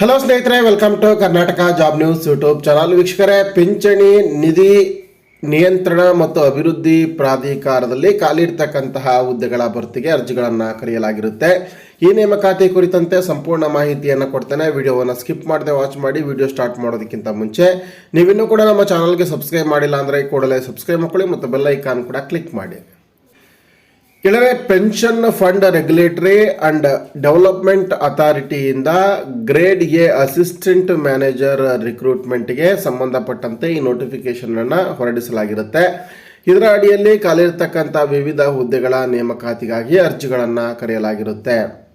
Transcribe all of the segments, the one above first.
Hello ಸ್ನೇಹಿತರೆ welcome to Karnataka job news YouTube channel ವೀಕ್ಷಕರೇ, ಪಿಂಚಣಿ ನಿಧಿ ನಿಯಂತ್ರಣ ಮತ್ತು ಅಭಿವೃದ್ಧಿ ಪ್ರಾಧಿಕಾರದಲ್ಲಿ ಖಾಲಿರ್ತಕ್ಕಂತಹ ಹುದ್ದೆಗಳ ಭರ್ತಿಗೆ ಅರ್ಜಿಗಳನ್ನು ಕರೆಯಲಾಗಿರುತ್ತೆ. ಈ ನೇಮಕಾತಿ ಕುರಿತಂತೆ ಸಂಪೂರ್ಣ ಮಾಹಿತಿಯನ್ನು ಕೊಡ್ತೇನೆ. ವಿಡಿಯೋವನ್ನು ಸ್ಕಿಪ್ ಮಾಡದೆ ವಾಚ್ ಮಾಡಿ, ವಿಡಿಯೋ ಸ್ಟಾರ್ಟ್ ಮಾಡೋದಕ್ಕಿಂತ ಮುಂಚೆ ನೀವಿನ್ನೂ ಕೂಡ ನಮ್ಮ ಚಾನಲ್ಗೆ ಸಬ್ಸ್ಕ್ರೈಬ್ ಮಾಡಿಲ್ಲ ಅಂದರೆ ಕೂಡಲೇ ಸಬ್ಸ್ಕ್ರೈಬ್ ಮಾಡ್ಕೊಳ್ಳಿ ಮತ್ತು ಬೆಲ್ ಐಕಾನ್ ಕೂಡ ಕ್ಲಿಕ್ ಮಾಡಿ. ಕೆಳಗೆ pension fund regulatory and development ಅಥಾರಿಟಿಯಿಂದ grade A assistant manager ರಿಕ್ರೂಟ್ಮೆಂಟ್ಗೆ ಸಂಬಂಧಪಟ್ಟಂತೆ ಈ ನೋಟಿಫಿಕೇಶನ್ ಅನ್ನು ಹೊರಡಿಸಲಾಗಿರುತ್ತೆ. ಇದರ ಅಡಿಯಲ್ಲಿ ಖಾಲಿರ್ತಕ್ಕಂಥ ವಿವಿಧ ಹುದ್ದೆಗಳ ನೇಮಕಾತಿಗಾಗಿ ಅರ್ಜಿಗಳನ್ನು ಕರೆಯಲಾಗಿರುತ್ತೆ.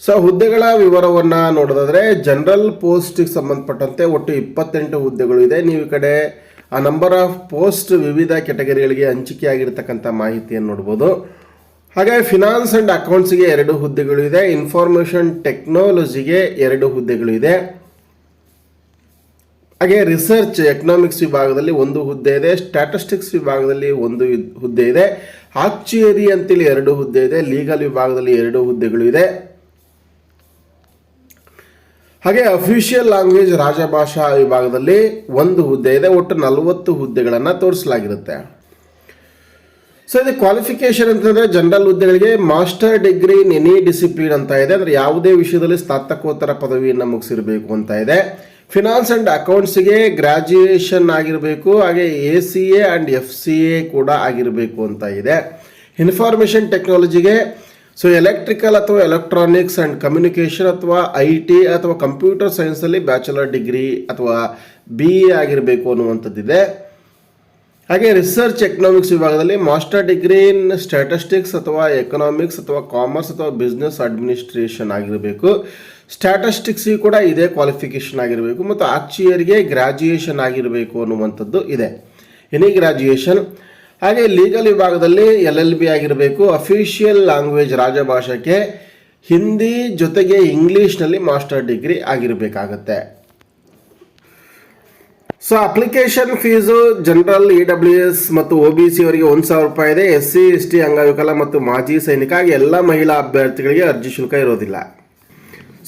ಸೊ, ಹುದ್ದೆಗಳ ವಿವರವನ್ನು ನೋಡೋದಾದ್ರೆ, ಜನರಲ್ ಪೋಸ್ಟಿಗೆ ಸಂಬಂಧಪಟ್ಟಂತೆ ಒಟ್ಟು ಇಪ್ಪತ್ತೆಂಟು ಹುದ್ದೆಗಳು ಇದೆ. ನೀವು ಈ ಕಡೆ ಆ ನಂಬರ್ ಆಫ್ ಪೋಸ್ಟ್ ವಿವಿಧ ಕೆಟಗರಿಗಳಿಗೆ ಹಂಚಿಕೆಯಾಗಿರ್ತಕ್ಕಂಥ ಮಾಹಿತಿಯನ್ನು ನೋಡ್ಬೋದು. ಹಾಗೆ ಫಿನಾನ್ಸ್ ಆ್ಯಂಡ್ ಅಕೌಂಟ್ಸ್ಗೆ ಎರಡು ಹುದ್ದೆಗಳು ಇದೆ. ಇನ್ಫಾರ್ಮೇಷನ್ ಟೆಕ್ನಾಲಜಿಗೆ ಎರಡು ಹುದ್ದೆಗಳು ಇದೆ. ಹಾಗೆ ರಿಸರ್ಚ್ ಎಕನಾಮಿಕ್ಸ್ ವಿಭಾಗದಲ್ಲಿ ಒಂದು ಹುದ್ದೆ ಇದೆ. ಸ್ಟ್ಯಾಟಿಸ್ಟಿಕ್ಸ್ ವಿಭಾಗದಲ್ಲಿ ಒಂದು ಹುದ್ದೆ ಇದೆ. ಆಕ್ಚುಯರಿ ಅಂತೇಳಿ ಎರಡು ಹುದ್ದೆ ಇದೆ. ಲೀಗಲ್ ವಿಭಾಗದಲ್ಲಿ ಎರಡು ಹುದ್ದೆಗಳು ಇದೆ. ಹಾಗೆ ಅಫಿಷಿಯಲ್ ಲ್ಯಾಂಗ್ವೇಜ್ ರಾಜಭಾಷಾ ವಿಭಾಗದಲ್ಲಿ ಒಂದು ಹುದ್ದೆ ಇದೆ, ಒಟ್ಟು ನಲವತ್ತು ಹುದ್ದೆಗಳನ್ನು ತೋರಿಸಲಾಗಿರುತ್ತೆ. ಸೊ ಇದು ಕ್ವಾಲಿಫಿಕೇಶನ್ ಅಂತಂದ್ರೆ ಜನರಲ್ ಹುದ್ದೆಗಳಿಗೆ master degree in any discipline ಅಂತ ಇದೆ. ಅಂದ್ರೆ ಯಾವುದೇ ವಿಷಯದಲ್ಲಿ ಸ್ನಾತಕೋತ್ತರ ಪದವಿಯನ್ನು ಮುಗಿಸಿರಬೇಕು ಅಂತ ಇದೆ. ಫಿನಾನ್ಸ್ ಅಂಡ್ ಅಕೌಂಟ್ಸ್ಗೆ ಗ್ರಾಜ್ಯುಯೇಷನ್ ಆಗಿರಬೇಕು, ಹಾಗೆ A C A and F C A ಕೂಡ ಆಗಿರಬೇಕು ಅಂತ ಇದೆ. ಇನ್ಫಾರ್ಮೇಷನ್ ಟೆಕ್ನಾಲಜಿಗೆ ಸೊ ಎಲೆಕ್ಟ್ರಿಕಲ್ ಅಥವಾ ಎಲೆಕ್ಟ್ರಾನಿಕ್ಸ್ ಆ್ಯಂಡ್ ಕಮ್ಯುನಿಕೇಷನ್ ಅಥವಾ ಐ ಟಿ ಅಥವಾ ಕಂಪ್ಯೂಟರ್ ಸೈನ್ಸಲ್ಲಿ ಬ್ಯಾಚುಲರ್ ಡಿಗ್ರಿ ಅಥವಾ ಬಿ ಎ ಆಗಿರಬೇಕು ಅನ್ನುವಂಥದ್ದಿದೆ. ಹಾಗೆ ರಿಸರ್ಚ್ ಎಕನಾಮಿಕ್ಸ್ ವಿಭಾಗದಲ್ಲಿ ಮಾಸ್ಟರ್ ಡಿಗ್ರಿ ಇನ್ ಸ್ಟ್ಯಾಟಿಸ್ಟಿಕ್ಸ್ ಅಥವಾ ಎಕನಾಮಿಕ್ಸ್ ಅಥವಾ ಕಾಮರ್ಸ್ ಅಥವಾ ಬಿಸ್ನೆಸ್ ಅಡ್ಮಿನಿಸ್ಟ್ರೇಷನ್ ಆಗಿರಬೇಕು. ಸ್ಟ್ಯಾಟಿಸ್ಟಿಕ್ಸಿಗೆ ಕೂಡ ಇದೇ ಕ್ವಾಲಿಫಿಕೇಷನ್ ಆಗಿರಬೇಕು. ಮತ್ತು ಆಕ್ಚಿಯರ್ಗೆ ಗ್ರ್ಯಾಜುಯೇಷನ್ ಆಗಿರಬೇಕು ಅನ್ನುವಂಥದ್ದು ಇದೆ. ಎನಿ ಗ್ರಾಜ್ಯುಯೇಷನ್ ಹಾಗೆ ಲೀಗಲ್ ವಿಭಾಗದಲ್ಲಿ ಎಲ್ ಎಲ್ ಬಿ ಆಗಿರಬೇಕು. ಅಫಿಷಿಯಲ್ ಲ್ಯಾಂಗ್ವೇಜ್ ರಾಜಭಾಷೆಗೆ ಹಿಂದಿ ಜೊತೆಗೆ ಇಂಗ್ಲೀಷ್ನಲ್ಲಿ master degree ಆಗಿರಬೇಕಾಗತ್ತೆ. So application fees general E W S ಮತ್ತು ಒ ಬಿ ಸಿ ಅವರಿಗೆ ಒಂದು ಸಾವಿರ ರೂಪಾಯಿ ಇದೆ. ಎಸ್ ಸಿ ಎಸ್ ಟಿ ಅಂಗವಿಕಲ ಮತ್ತು ಮಾಜಿ ಸೈನಿಕ ಎಲ್ಲ ಮಹಿಳಾ ಅಭ್ಯರ್ಥಿಗಳಿಗೆ ಅರ್ಜಿ ಶುಲ್ಕ ಇರೋದಿಲ್ಲ.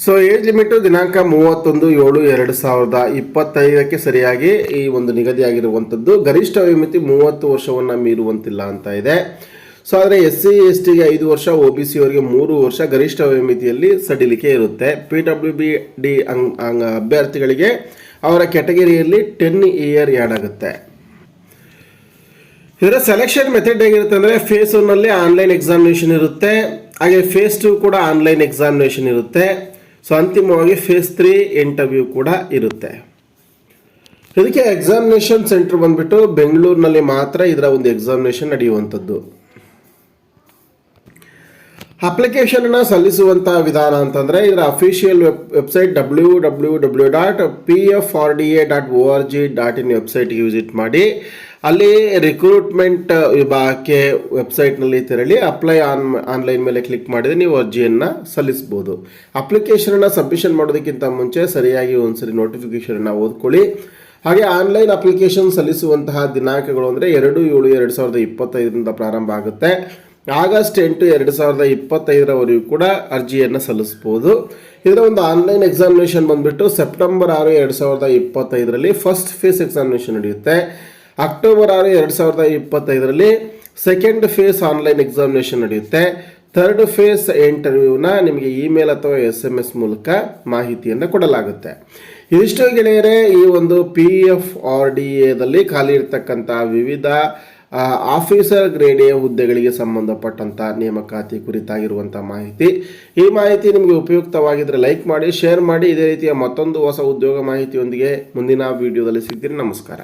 ಸೊ ಏಜ್ ಲಿಮಿಟು ದಿನಾಂಕ ಮೂವತ್ತೊಂದು, ಏಳು, ಎರಡು ಸಾವಿರದ ಇಪ್ಪತ್ತೈದಕ್ಕೆ ಸರಿಯಾಗಿ ಈ ಒಂದು ನಿಗದಿಯಾಗಿರುವಂಥದ್ದು ಗರಿಷ್ಠ ವಯೋಮಿತಿ ಮೂವತ್ತು ವರ್ಷವನ್ನು ಮೀರುವಂತಿಲ್ಲ ಅಂತ ಇದೆ. ಸೊ ಆದರೆ ಎಸ್ ಸಿ, ಎಸ್ ಟಿಗೆ ಐದು ವರ್ಷ, ಒ ಬಿ ಸಿ ಅವರಿಗೆ ಮೂರು ವರ್ಷ ಗರಿಷ್ಠ ವಯೋಮಿತಿಯಲ್ಲಿ ಸಡಿಲಿಕೆ ಇರುತ್ತೆ. ಪಿ ಡಬ್ಲ್ಯೂ ಬಿ, ಡಿ ಅಂಗ್, ಅಂಗ ಅಭ್ಯರ್ಥಿಗಳಿಗೆ ಅವರ ಕ್ಯಾಟಗರಿಯಲ್ಲಿ ಟೆನ್ ಇಯರ್ ಆ್ಯಡ್ ಆಗುತ್ತೆ. ಇದರ ಸೆಲೆಕ್ಷನ್ ಮೆಥಡ್ ಹೇಗಿರುತ್ತೆ ಅಂದರೆ ಫೇಸ್ ಒನ್ನಲ್ಲಿ ಆನ್ಲೈನ್ ಎಕ್ಸಾಮಿನೇಷನ್ ಇರುತ್ತೆ. ಹಾಗೆ ಫೇಸ್ ಟು ಕೂಡ ಆನ್ಲೈನ್ ಎಕ್ಸಾಮಿನೇಷನ್ ಇರುತ್ತೆ. ಸೊ ಅಂತಿಮವಾಗಿ ಫೇಸ್ ತ್ರೀ ಇಂಟರ್ವ್ಯೂ ಕೂಡ ಇರುತ್ತೆ. ಇದಕ್ಕೆ ಎಕ್ಸಾಮಿನೇಷನ್ ಸೆಂಟರ್ ಬಂದ್ಬಿಟ್ಟು ಬೆಂಗಳೂರಿನಲ್ಲಿ ಮಾತ್ರ ಇದರ ಒಂದು ಎಕ್ಸಾಮಿನೇಷನ್ ನಡೆಯುವಂಥದ್ದು. ಅಪ್ಲಿಕೇಶನ್ ಅನ್ನ ಸಲ್ಲಿಸುವಂತಹ ವಿಧಾನ ಅಂತಂದ್ರೆ ಇದರ official web website W W W dot P F R D A dot O R G dot in website visit ಮಾಡಿ ಅಲ್ಲಿ ರಿಕ್ರೂಟ್ಮೆಂಟ್ ವಿಭಾಗಕ್ಕೆ ವೆಬ್ಸೈಟ್ನಲ್ಲಿ ತೆರಳಿ ಅಪ್ಲೈ ಆನ್ ಆನ್ಲೈನ್ ಮೇಲೆ ಕ್ಲಿಕ್ ಮಾಡಿದರೆ ನೀವು ಅರ್ಜಿಯನ್ನು ಸಲ್ಲಿಸ್ಬೋದು. ಅಪ್ಲಿಕೇಶನನ್ನು ಸಬ್ಮಿಷನ್ ಮಾಡೋದಕ್ಕಿಂತ ಮುಂಚೆ ಸರಿಯಾಗಿ ಒಂದ್ಸರಿ ನೋಟಿಫಿಕೇಶನನ್ನು ಓದ್ಕೊಳ್ಳಿ. ಹಾಗೆ ಆನ್ಲೈನ್ ಅಪ್ಲಿಕೇಶನ್ ಸಲ್ಲಿಸುವಂತಹ ದಿನಾಂಕಗಳು ಅಂದರೆ ಎರಡು ಏಳು ಎರಡು ಸಾವಿರದ ಇಪ್ಪತ್ತೈದರಿಂದ ಪ್ರಾರಂಭ ಆಗುತ್ತೆ. ಆಗಸ್ಟ್ ಎಂಟು ಎರಡು ಸಾವಿರದ ಇಪ್ಪತ್ತೈದರವರೆಗೂ ಕೂಡ ಅರ್ಜಿಯನ್ನು ಸಲ್ಲಿಸ್ಬೋದು. ಇದರ ಒಂದು ಆನ್ಲೈನ್ ಎಕ್ಸಾಮಿನೇಷನ್ ಬಂದುಬಿಟ್ಟು ಸೆಪ್ಟೆಂಬರ್ ಆರು ಎರಡು ಸಾವಿರದ ಇಪ್ಪತ್ತೈದರಲ್ಲಿ ಫಸ್ಟ್ ಫೇಸ್ ಎಕ್ಸಾಮಿನೇಷನ್ ನಡೆಯುತ್ತೆ. ಅಕ್ಟೋಬರ್ ಆರು ಎರಡು ಸಾವಿರದ ಇಪ್ಪತ್ತೈದರಲ್ಲಿ ಸೆಕೆಂಡ್ ಫೇಸ್ ಆನ್ಲೈನ್ ಎಕ್ಸಾಮಿನೇಷನ್ ನಡೆಯುತ್ತೆ. ಥರ್ಡ್ ಫೇಸ್ ಇಂಟರ್ವ್ಯೂನ ನಿಮಗೆ ಇಮೇಲ್ ಅಥವಾ ಎಸ್ ಎಂ ಎಸ್ ಮೂಲಕ ಮಾಹಿತಿಯನ್ನು ಕೊಡಲಾಗುತ್ತೆ. ಇದಿಷ್ಟು ಗೆಳೆಯರೇ, ಈ ಒಂದು ಪಿ ಎಫ್ ಆರ್ ಡಿ ಎದಲ್ಲಿ ಖಾಲಿ ಇರತಕ್ಕಂಥ ವಿವಿಧ ಆಫೀಸರ್ ಗ್ರೇಡ್ ಎ ಹುದ್ದೆಗಳಿಗೆ ಸಂಬಂಧಪಟ್ಟಂಥ ನೇಮಕಾತಿ ಕುರಿತಾಗಿರುವಂಥ ಮಾಹಿತಿ. ಈ ಮಾಹಿತಿ ನಿಮಗೆ ಉಪಯುಕ್ತವಾಗಿದ್ದರೆ ಲೈಕ್ ಮಾಡಿ ಶೇರ್ ಮಾಡಿ, ಇದೇ ರೀತಿಯ ಮತ್ತೊಂದು ಹೊಸ ಉದ್ಯೋಗ ಮಾಹಿತಿಯೊಂದಿಗೆ ಮುಂದಿನ ವಿಡಿಯೋದಲ್ಲಿ ಸಿಗ್ತೀನಿ. ನಮಸ್ಕಾರ.